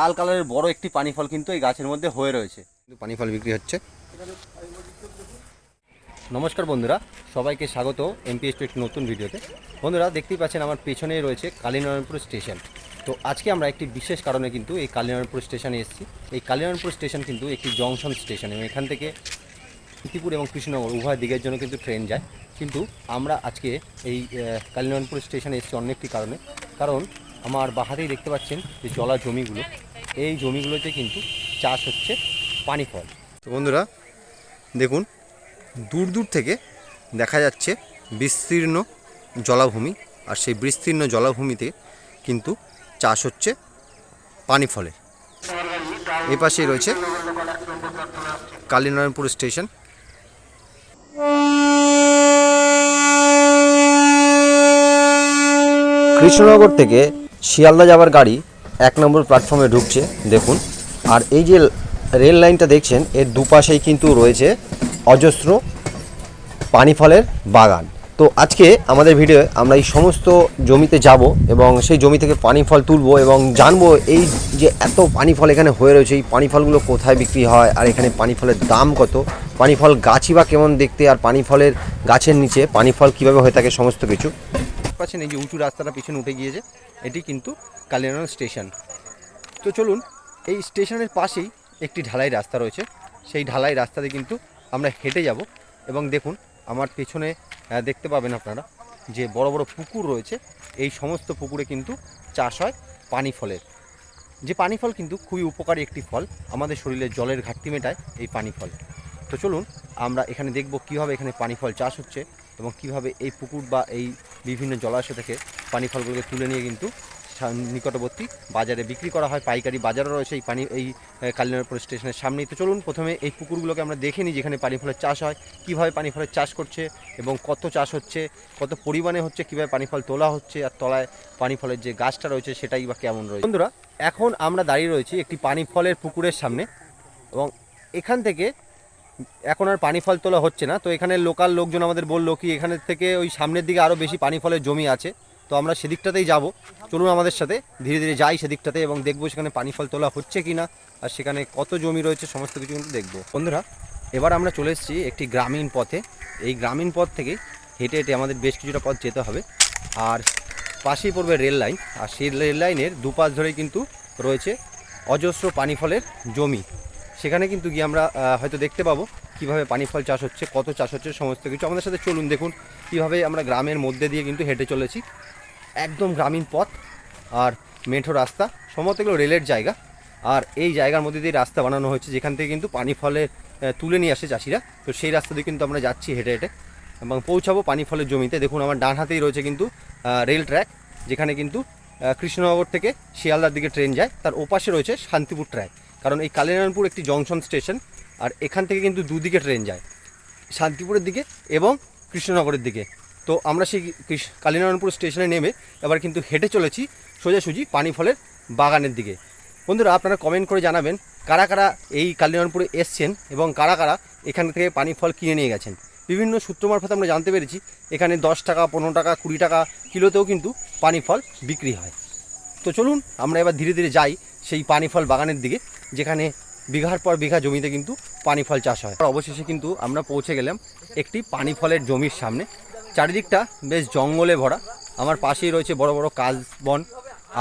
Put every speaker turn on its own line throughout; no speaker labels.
লাল কালারের বড় একটি পানি ফল কিন্তু এই গাছের মধ্যে হয়ে রয়েছে। কিন্তু পানি ফল বিক্রি হচ্ছে। নমস্কার বন্ধুরা সবাইকে স্বাগত এমপিএস টু একটি নতুন ভিডিওতে। বন্ধুরা দেখতেই পাচ্ছেন আমার পেছনেই রয়েছে কালীনারায়ণপুর স্টেশন। তো আজকে আমরা একটি বিশেষ কারণে কিন্তু এই কালীনারায়ণপুর স্টেশনে এসেছি। এই কালীনারায়ণপুর স্টেশন কিন্তু একটি জংশন স্টেশন এবং এখান থেকে ইতিপুর এবং কৃষ্ণনগর উভয় দিকের জন্য কিন্তু ট্রেন যায়। কিন্তু আমরা আজকে এই কালীনারায়ণপুর স্টেশনে এসেছি অন্য একটি কারণে। কারণ আমার বাহাতেই দেখতে পাচ্ছেন যে জলা জমিগুলো। এই জমিগুলোতে কিন্তু চাষ হচ্ছে পানি ফল। তো বন্ধুরা দেখুন দূর দূর থেকে দেখা যাচ্ছে বিস্তীর্ণ জলাভূমি আর সেই বিস্তীর্ণ জলাভূমিতে কিন্তু চাষ হচ্ছে পানি ফলের। এ পাশেই রয়েছে কালীনারায়ণপুর স্টেশন।
কৃষ্ণনগর থেকে শিয়ালদা যাওয়ার গাড়ি এক নম্বর প্ল্যাটফর্মে ঢুকছে, দেখুন। আর এই যে রেল লাইনটা দেখছেন, এর দুপাশেই কিন্তু রয়েছে অজস্র পানি ফলের বাগান। তো আজকে আমাদের ভিডিও আমরা এই সমস্ত জমিতে যাব এবং সেই জমি থেকে পানি ফল তুলবো এবং জানব এই যে এত পানি ফল এখানে হয়ে রয়েছে, এই পানি ফলগুলো কোথায় বিক্রি হয় আর এখানে পানি ফলের দাম কত? পানি ফল গাছই বা কেমন দেখতে? আর পানি ফলের গাছের নিচে পানি ফল কীভাবে হয়ে থাকে? সমস্ত কিছু
পাচ্ছেন, এই যে উঁচু রাস্তাটা পিছনে উঠে গিয়েছে, এটি কিন্তু কালীনারায়ণ স্টেশন। তো চলুন, এই স্টেশনের পাশেই একটি ঢালাই রাস্তা রয়েছে। সেই ঢালাই রাস্তাতে কিন্তু আমরা হেঁটে যাব এবং দেখুন, আমার পেছনে দেখতে পাবেন আপনারা যে বড় বড় পুকুর রয়েছে, এই সমস্ত পুকুরে কিন্তু চাষ হয় পানি ফলের। যে পানি ফল কিন্তু খুবই উপকারী একটি ফল, আমাদের শরীরে জলের ঘাটতি মেটায় এই পানি ফল। তো চলুন, আমরা এখানে দেখব কীভাবে এখানে পানি ফল চাষ হচ্ছে। এবং কীভাবে এই পুকুর বা এই বিভিন্ন জলাশয় থেকে পানি ফলগুলোকে তুলে নিয়ে কিন্তু নিকটবর্তী বাজারে বিক্রি করা হয়। পাইকারি বাজারও রয়েছে এই পানি এই আহ, কালীনারায়ণপুর স্টেশনের সামনেই। তো চলুন প্রথমে এই পুকুরগুলোকে আমরা দেখে নিই যেখানে পানি ফলের চাষ হয় কীভাবে পানি ফলের চাষ করছে এবং কত চাষ হচ্ছে কত পরিমাণে হচ্ছে কীভাবে পানি ফল তোলা হচ্ছে আর তলায় পানি ফলের যে গাছটা রয়েছে সেটাই বা কেমন রয়েছে। বন্ধুরা এখন আমরা দাঁড়িয়ে রয়েছি একটি পানি ফলের পুকুরের সামনে এবং এখান থেকে এখন আর পানি ফল তোলা হচ্ছে না। তো এখানে লোকাল লোকজন আমাদের বলল কি, এখানে থেকে ওই সামনের দিকে আরও বেশি পানি ফলের জমি আছে। তো আমরা সেদিকটাতেই যাব। চলুন আমাদের সাথে, ধীরে ধীরে যাই সেদিকটাতে এবং দেখব সেখানে পানি ফল তোলা হচ্ছে কি না আর সেখানে কত জমি রয়েছে, সমস্ত কিছু কিন্তু দেখব। বন্ধুরা, এবার আমরা চলে এসেছি একটি গ্রামীণ পথে। এই গ্রামীণ পথ থেকে হেঁটে হেঁটে আমাদের বেশ কিছুটা পথ যেতে হবে। আর পাশেই পড়বে রেল লাইন। আর সেই রেল লাইনের দুপাশ ধরেই কিন্তু রয়েছে অজস্র পানি ফলের জমি। সেখানে কিন্তু গিয়ে আমরা হয়তো দেখতে পাবো কীভাবে পানি ফল চাষ হচ্ছে, কত চাষ হচ্ছে, সমস্ত কিছু। আমাদের সাথে চলুন দেখুন কীভাবে আমরা গ্রামের মধ্যে দিয়ে কিন্তু হেঁটে চলেছি। একদম গ্রামীণ পথ আর মেঠো রাস্তা, সম্ভবত এগুলো রেলের জায়গা। আর এই জায়গার মধ্যে দিয়ে রাস্তা বানানো হয়েছে, যেখান থেকে কিন্তু পানি ফলে তুলে নিয়ে আসে চাষিরা। তো সেই রাস্তা দিয়ে কিন্তু আমরা যাচ্ছি হেঁটে হেঁটে এবং পৌঁছাবো পানি ফলের জমিতে। দেখুন আমার ডান হাতেই রয়েছে কিন্তু রেল ট্র্যাক, যেখানে কিন্তু কৃষ্ণনগর থেকে শিয়ালদার দিকে ট্রেন যায়। তার ওপাশে রয়েছে শান্তিপুর ট্র্যাক। কারণ এই কালীনারায়ণপুর একটি জংশন স্টেশন, আর এখান থেকে কিন্তু দুদিকে ট্রেন যায়। শান্তিপুরের দিকে এবং কৃষ্ণনগরের দিকে। তো আমরা সেই কালীনারায়ণপুর স্টেশনে নেমে এবার কিন্তু হেঁটে চলেছি সোজাসুজি পানি ফলের বাগানের দিকে। বন্ধুরা, আপনারা কমেন্ট করে জানাবেন কারা কারা এই কালীনারায়ণপুরে এসছেন এবং কারা কারা এখান থেকে পানি ফল কিনে নিয়ে গেছেন। বিভিন্ন সূত্র মারফত আমরা জানতে পেরেছি, এখানে দশ টাকা, পনেরো টাকা, কুড়ি টাকা কিলোতেও কিন্তু পানি ফল বিক্রি হয়। তো চলুন, আমরা এবার ধীরে ধীরে যাই সেই পানি ফল বাগানের দিকে। যেখানে বিঘার পর বিঘা জমিতে কিন্তু পানি ফল চাষ হয়। অবশেষে কিন্তু আমরা পৌঁছে গেলাম একটি পানি ফলের জমির সামনে। চারিদিকটা বেশ জঙ্গলে ভরা। আমার পাশেই রয়েছে বড় বড় কাজ বন।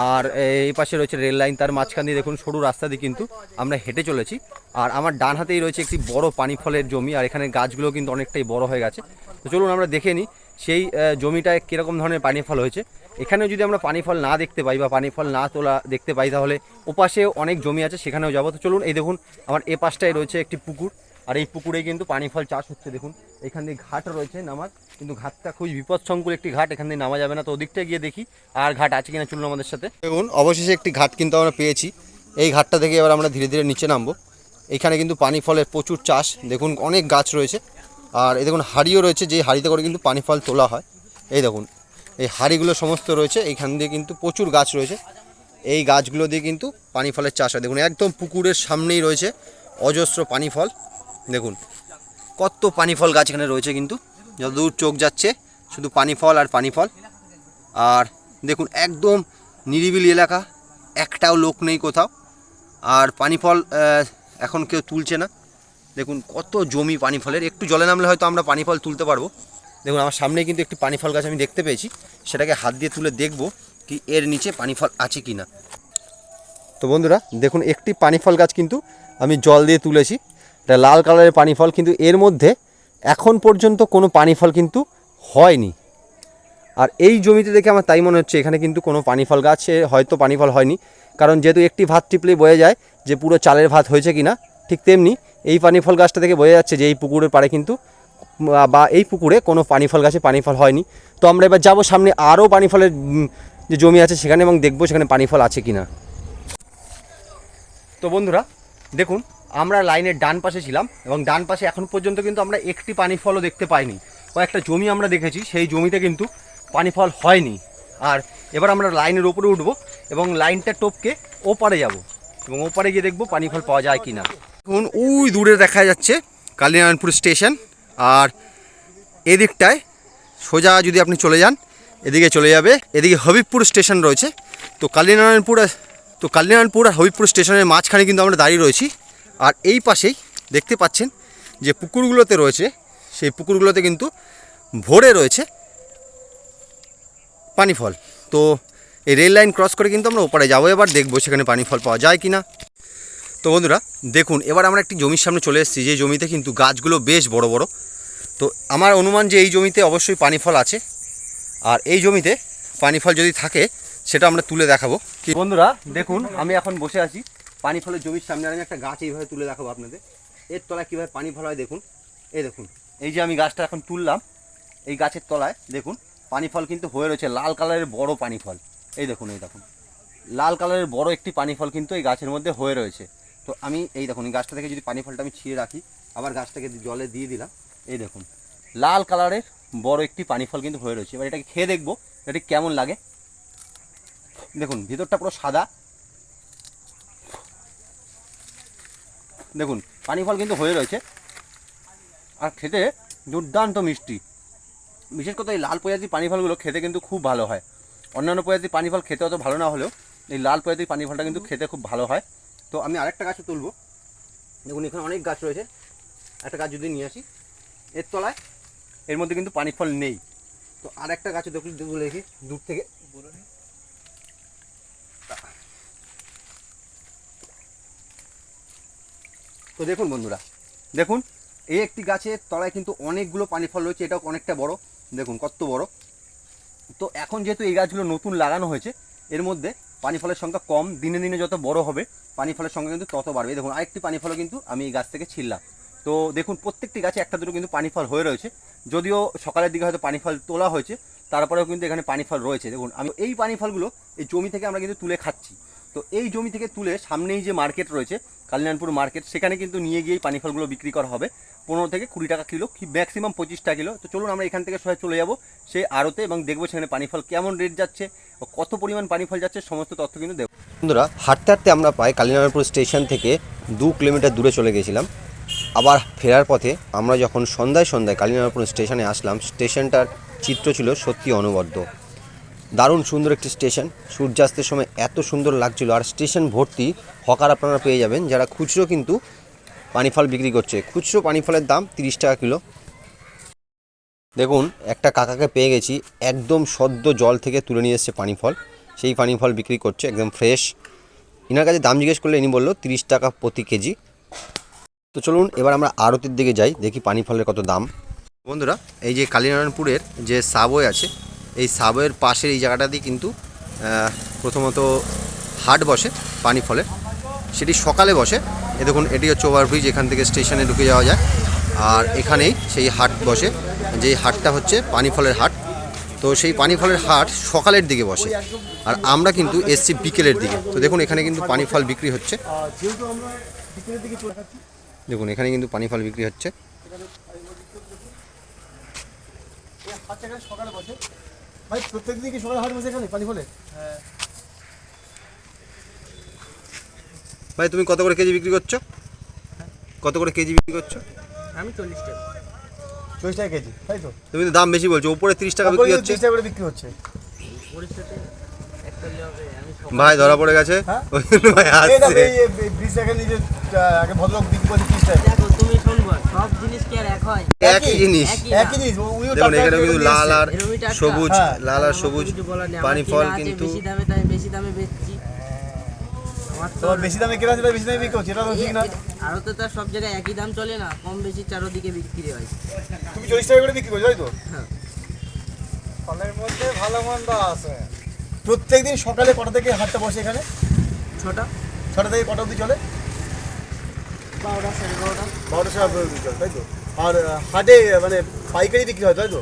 আর এই পাশে রয়েছে রেল লাইন। তার মাঝখান দিয়ে দেখুন সরু রাস্তা দিয়ে কিন্তু আমরা হেঁটে চলেছি। আর আমার ডান হাতেই রয়েছে একটি বড় পানি ফলের জমি। আর এখানে গাছগুলো কিন্তু অনেকটাই বড় হয়ে গেছে। তো চলুন আমরা দেখে নিই সেই জমিটায় কীরকম ধরনের পানি ফল হয়েছে। এখানে যদি আমরা পানি ফল না দেখতে পাই বা পানি ফল না তোলা দেখতে পাই, তাহলে ওপাশে অনেক জমি আছে, সেখানেও যাব। তো চলুন, এই দেখুন, আমার এ পাশটায় রয়েছে একটি পুকুর, আর এই পুকুরে কিন্তু পানি ফল চাষ হচ্ছে, দেখুন। এখান দিয়ে ঘাট রয়েছে নামার, কিন্তু ঘাটটা খুবই বিপদসংকুল একটি ঘাট, এখান দিয়ে নামা যাবে না। তো ওদিকটা গিয়ে দেখি আর ঘাট আছে কিনা, চলুন আমাদের সাথে। দেখুন, অবশেষে একটি ঘাট কিন্তু আমরা পেয়েছি। এই ঘাটটা থেকে এবার আমরা ধীরে ধীরে নিচে নামবো। এখানে কিন্তু পানি ফলের প্রচুর চাষ, দেখুন, অনেক গাছ রয়েছে। আর এই দেখুন হাড়িও রয়েছে যে হাড়িতে করে কিন্তু পানি ফল তোলা হয়। এই দেখুন, এই হাড়িগুলো সমস্ত রয়েছে, এইখান দিয়ে কিন্তু প্রচুর গাছ রয়েছে। এই গাছগুলো দিয়ে কিন্তু পানি ফলের চাষ হয়। দেখুন, একদম পুকুরের সামনেই রয়েছে অজস্র পানি ফল। দেখুন, কত পানি ফল গাছ এখানে রয়েছে কিন্তু। যতদূর চোখ যাচ্ছে, শুধু পানি ফল আর পানি ফল। আর দেখুন, একদম নিরিবিলি এলাকা, একটাও লোক নেই কোথাও। আর পানি ফল এখন কেউ তুলছে না। দেখুন, কত জমি পানি ফলের একটু জলে নামলে হয়তো আমরা পানি ফল তুলতে পারব। দেখুন, আমার সামনে কিন্তু একটি পানি ফল গাছ আমি দেখতে পেয়েছি। সেটাকে হাত দিয়ে তুলে দেখব কি এর নিচে পানি ফল আছে কি না তো বন্ধুরা, দেখুন, একটি পানি ফল গাছ কিন্তু আমি জল দিয়ে তুলেছি। এটা লাল কালারের পানি ফল কিন্তু এর মধ্যে এখন পর্যন্ত কোনো পানি ফল কিন্তু হয়নি। আর এই জমিতে দেখে আমার তাই মনে হচ্ছে, এখানে কিন্তু কোনো পানি ফল গাছে হয়তো পানি ফল হয়নি। কারণ যেহেতু একটি ভাত টিপলেই বয়ে যায় যে পুরো চালের ভাত হয়েছে কি না ঠিক তেমনি এই পানি ফল গাছটা থেকে বোঝা যাচ্ছে যে এই পুকুরের পাড়ে কিন্তু বা এই পুকুরে কোনো পানি ফল গাছে পানি ফল হয়নি। তো আমরা এবার যাব সামনে আরও পানি ফলের যে জমি আছে সেখানে এবং দেখব সেখানে পানি ফল আছে কি না তো বন্ধুরা, দেখুন, আমরা লাইনের ডান পাশে ছিলাম এবং ডান পাশে এখন পর্যন্ত কিন্তু আমরা একটি পানি ফলও দেখতে পাইনি। কয়েকটা জমি আমরা দেখেছি, সেই জমিতে কিন্তু পানি ফল হয়নি। আর এবার আমরা লাইনের ওপরে উঠবো এবং লাইনটা টপকে ওপারে যাব এবং ওপারে গিয়ে দেখব পানি ফল পাওয়া যায় কি না দেখুন ওই দূরে দেখা যাচ্ছে কালীনারায়ণপুর স্টেশন। আর এদিকটায় সোজা যদি আপনি চলে যান, এদিকে চলে যাবে। এদিকে হবিবপুর স্টেশন রয়েছে। তো কালীনারায়ণপুর তো কালীনারায়ণপুর আর হবিবপুর স্টেশনের মাঝখানে কিন্তু আমরা দাঁড়িয়ে রয়েছি। আর এই পাশেই দেখতে পাচ্ছেন যে পুকুরগুলোতে রয়েছে, সেই পুকুরগুলোতে কিন্তু ভরে রয়েছে পানি ফল তো এই রেল লাইন ক্রস করে কিন্তু আমরা ওপারে যাব। এবার দেখব সেখানে পানি ফল পাওয়া যায় কি না তো বন্ধুরা, দেখুন, এবার আমরা একটি জমির সামনে চলে এসেছি, যে জমিতে কিন্তু গাছগুলো বেশ বড় বড়। তো আমার অনুমান যে এই জমিতে অবশ্যই পানি ফল আছে, আর এই জমিতে পানি ফল যদি থাকে, সেটা আমরা তুলে দেখাবো। কি বন্ধুরা, দেখুন, আমি এখন বসে আছি পানি ফলের জমির সামনে আমি একটা গাছ এইভাবে তুলে দেখাবো আপনাদের। এর তলায় কীভাবে পানি ফল হয়, দেখুন। এই দেখুন, এই যে আমি গাছটা এখন তুললাম, এই গাছের তলায়, দেখুন পানি ফল কিন্তু হয়ে রয়েছে, লাল কালারের বড় পানি ফল এই দেখুন এই দেখুন, লাল কালারের বড় একটি পানি ফল কিন্তু এই গাছের মধ্যে হয়ে রয়েছে। তো আমি এই দেখুন, এই গাছটা থেকে যদি পানি ফলটা আমি ছিঁড়ে রাখি, আবার গাছটাকে জলে দিয়ে দিলাম, এই দেখুন। লাল কালারের বড় একটি পানি ফল কিন্তু হয়ে রয়েছে। এবার এটাকে খেয়ে দেখব এটি কেমন লাগে। দেখুন, ভিতরটা পুরো সাদা। দেখুন, পানি ফল কিন্তু হয়ে রয়েছে। আর খেতে দুর্দান্ত মিষ্টি। বিশেষ করে এই লাল প্রজাতির পানি ফলগুলো খেতে কিন্তু খুব ভালো হয়। অন্যান্য প্রজাতির পানি ফল খেতে অত ভালো না হলেও, এই লাল প্রজাতির পানি ফলটা কিন্তু খেতে খুব ভালো হয়। তো আমি আরেকটা গাছও তুলবো। দেখুন, এখানে অনেক গাছ রয়েছে। একটা গাছ যদি নিয়ে আসি, এর তলায়, এর মধ্যে কিন্তু পানি ফল নেই। তো আর একটা গাছে দেখুন দেখি, দূর থেকে। তো দেখুন বন্ধুরা, দেখুন, এই একটি গাছের তলায় কিন্তু অনেকগুলো পানি ফল রয়েছে, এটাও অনেকটা বড়। দেখুন, কত বড়। তো এখন যেহেতু এই গাছগুলো নতুন লাগানো হয়েছে, এর মধ্যে পানি ফলের সংখ্যা কম, দিনে দিনে যত বড় হবে পানি ফলের সঙ্গে কিন্তু তত বাড়বে। দেখুন, আরেকটি পানি ফলও কিন্তু আমি এই গাছ থেকে ছিললাম তো দেখুন, প্রত্যেকটি গাছে একটা দুটো কিন্তু পানি ফল হয়ে রয়েছে। যদিও সকালের দিকে হয়তো পানি ফল তোলা হয়েছে, তারপরেও কিন্তু এখানে পানি ফল রয়েছে। দেখুন, আমি এই পানি ফলগুলো এই জমি থেকে আমরা কিন্তু তুলে খাচ্ছি। তো এই জমি থেকে তুলে সামনেই যে মার্কেট রয়েছে, কালিনানপুর মার্কেট, সেখানে কিন্তু নিয়ে গিয়েই পানি ফলগুলো বিক্রি করা হবে। পনেরো থেকে কুড়ি টাকা কিলো, কি ম্যাক্সিমাম পঁচিশ টাকা কিলো। তো চলুন আমরা এখান থেকে সবাই চলে যাব সেই আড়তে এবং দেখব সেখানে পানি ফল কেমন রেট যাচ্ছে কত পরিমাণ পানি ফল যাচ্ছে, সমস্ত তথ্য কিন্তু দেবো
বন্ধুরা, হাঁটতে হাঁটতে আমরা প্রায় কালীনারায়ণপুর স্টেশন থেকে দু কিলোমিটার দূরে চলে গেছিলাম। আবার ফেরার পথে আমরা যখন সন্ধ্যায় সন্ধ্যায় কালীনারায়ণপুর স্টেশনে আসলাম, স্টেশনটার চিত্র ছিল সত্যি অনবদ্য। দারুণ সুন্দর একটি স্টেশন। সূর্যাস্তের সময় এত সুন্দর লাগছিল। আর স্টেশন ভর্তি হকার আপনারা পেয়ে যাবেন। যারা খুচরো কিন্তু পানি ফল বিক্রি করছে। খুচরো পানি ফলের দাম তিরিশ টাকা কিলো। দেখুন, একটা কাকাকে পেয়ে গেছি, একদম সদ্য জল থেকে তুলে নিয়ে এসছে পানি ফল সেই পানি ফল বিক্রি করছে, একদম ফ্রেশ। ইনার কাছে দাম জিজ্ঞেস করলে ইনি বলল, তিরিশ টাকা প্রতি কেজি। তো চলুন, এবার আমরা আড়তের দিকে যাই, দেখি পানি ফলের কত দাম।
বন্ধুরা, এই যে কালীনারায়ণপুরের যে সাবওয়ে আছে, এই সাবওয়ের পাশের এই জায়গাটাতেই কিন্তু প্রথমত হাট বসে পানি ফলের সেটি সকালে বসে। এ দেখুন এটি হচ্ছে ওভারব্রিজ এখান থেকে স্টেশনে ঢুকে যাওয়া যায়। আর এখানেই সেই হাট বসে। যেই হাটটা হচ্ছে পানি ফলের হাট। তো সেই পানি ফলের হাট সকালের দিকে বসে। আর আমরা কিন্তু এসছি বিকেলের দিকে। তো দেখুন এখানে কিন্তু পানি ফল বিক্রি হচ্ছে।
যেহেতু আমরা বিকেলের দিকে চলে যাচ্ছি
দেখুন এখানে কিন্তু পানি ফল বিক্রি হচ্ছে।
সকালে বসে ভাই প্রত্যেক দিন কি সকালে হাট বসে এখানে পানি ফলে
ভাই তুমি কত করে কেজি বিক্রি করছ? কত করে কেজি বিক্রি করছ?
আমি চল্লিশ টাকা।
চল্লিশ টাকা কেজি তাই তো?
তুমি তো দাম বেশি বলছো উপরে তিরিশ টাকা বিক্রি হচ্ছে।
তিরিশ টাকা করে বিক্রি হচ্ছে।
ভাই ধরা পড়ে গেছে।
হ্যাঁ?
ওই ভাই আসছে।
বিশ টাকা নিজে আগে ভদ্রলোক বিক্রি করছে তিরিশ টাকা।
হয়?
একই জিনিস। দেখুন এখানে কিন্তু লাল আর। সবুজ। লাল আর সবুজ। পানি ফল কিন্তু
বেশি দামে বেশি দামে বেচছি। আমার তো
তোমার বেশি দামে কেনা সেটা বেশি দামে বিক্রি করছে এটা তো ঠিক না।
আরও তো তার সব জায়গায় একই দাম চলে না কম বেশি চারোদিকে বিক্রি হয়।
তুমি চল্লিশ টাকা করে বিক্রি করছ তাই তো?
হ্যাঁ।
ফলের মধ্যে ভালো মন্দ আছে। প্রত্যেকদিন সকালে কটা থেকে হাটটা বসে এখানে?
ছোটা।
ছটা থেকে কটা অবধি চলে?
বারোটা সাড়ে বারোটা।
বারোটা সাড়ে বারোটা চলে তাই তো? আর হাটে মানে পাইকারি বিক্রি হয় তাই তো?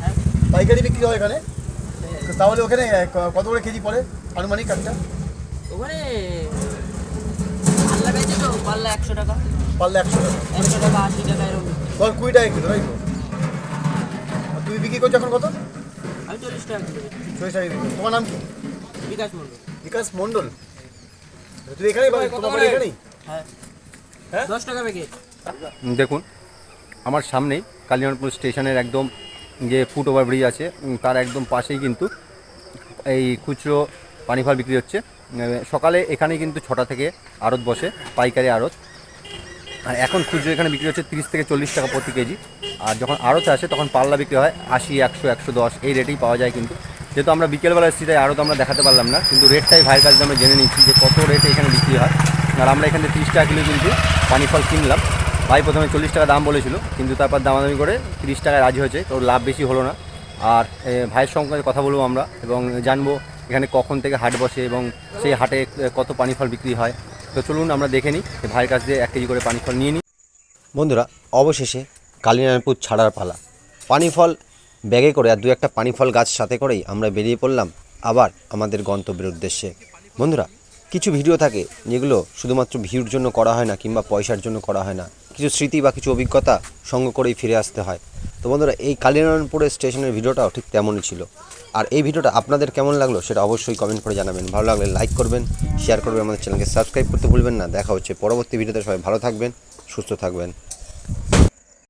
হ্যাঁ।
পাইকারি বিক্রি হয় এখানে? তো তাহলে ওখানে ক- কত করে কেজি পড়ে আনুমানিক একটা
ওখানে
কুড়ি টাকা বিক্রি করছ এখন কত? এখানেই
হ্যাঁ
হ্যাঁ?
দশ টাকা
দেখুন, আমার সামনেই কালিয়ানপুর স্টেশনের একদম যে ফুট ওভার ব্রিজ আছে তার একদম পাশেই কিন্তু এই খুচরো পানি ফল বিক্রি হচ্ছে। সকালে এখানে কিন্তু ছটা থেকে আড়ত বসে, পাইকারি আড়ত। আর এখন খুচরো এখানে বিক্রি হচ্ছে তিরিশ থেকে চল্লিশ টাকা প্রতি কেজি। আর যখন আড়তে আসে, তখন পাল্লা বিক্রি হয় আশি, একশো একশো দশ, এই রেটেই পাওয়া যায় কিন্তু। যেহেতু আমরা বিকেলবেলা এসেছি, তাই আড়ত আমরা দেখাতে পারলাম না। কিন্তু রেটটাই ভাইয়ের কাছে আমরা জেনে নিচ্ছি যে কত রেটে এখানে বিক্রি হয়। আর আমরা এখানে তিরিশ টাকা কিলো কিন্তু পানি ফল কিনলাম। ভাই প্রথমে চল্লিশ টাকা দাম বলেছিল, কিন্তু তারপর দামাদামি করে তিরিশ টাকায় রাজি হয়েছে, তো লাভ বেশি হলো না। আর ভাইয়ের সঙ্গে কথা বলব আমরা এবং জানব এখানে কখন থেকে হাট বসে এবং সেই হাটে কত পানি ফল বিক্রি হয়। তো চলুন আমরা দেখে নিই ভাইয়ের কাছ দিয়ে এক কেজি করে পানি ফল নিয়ে নিই।
বন্ধুরা, অবশেষে কালিনারায়ণপুর ছাড়ার পালা। পানি ফল ব্যাগে করে আর দু একটা পানি ফল গাছ সাথে করেই আমরা বেরিয়ে পড়লাম আবার আমাদের গন্তব্যের উদ্দেশ্যে। বন্ধুরা, কিছু ভিডিও থাকে যেগুলো শুধুমাত্র ভিউর জন্য করা হয় না কিংবা পয়সার জন্য করা হয় না। কিছু স্মৃতি বা কিছু অভিজ্ঞতা সঙ্গ করেই ফিরে আসতে হয়। তো বন্ধুরা, এই কালীনারায়ণপুরের স্টেশনের ভিডিওটাও ঠিক তেমনই ছিল। আর এই ভিডিওটা আপনাদের কেমন লাগল সেটা অবশ্যই কমেন্ট করে জানাবেন। ভালো লাগলে লাইক করবেন শেয়ার করবেন, আমাদের চ্যানেলকে সাবস্ক্রাইব করতে ভুলবেন না। দেখা হচ্ছে পরবর্তী ভিডিওতে, সবাই ভালো থাকবেন, সুস্থ থাকবেন।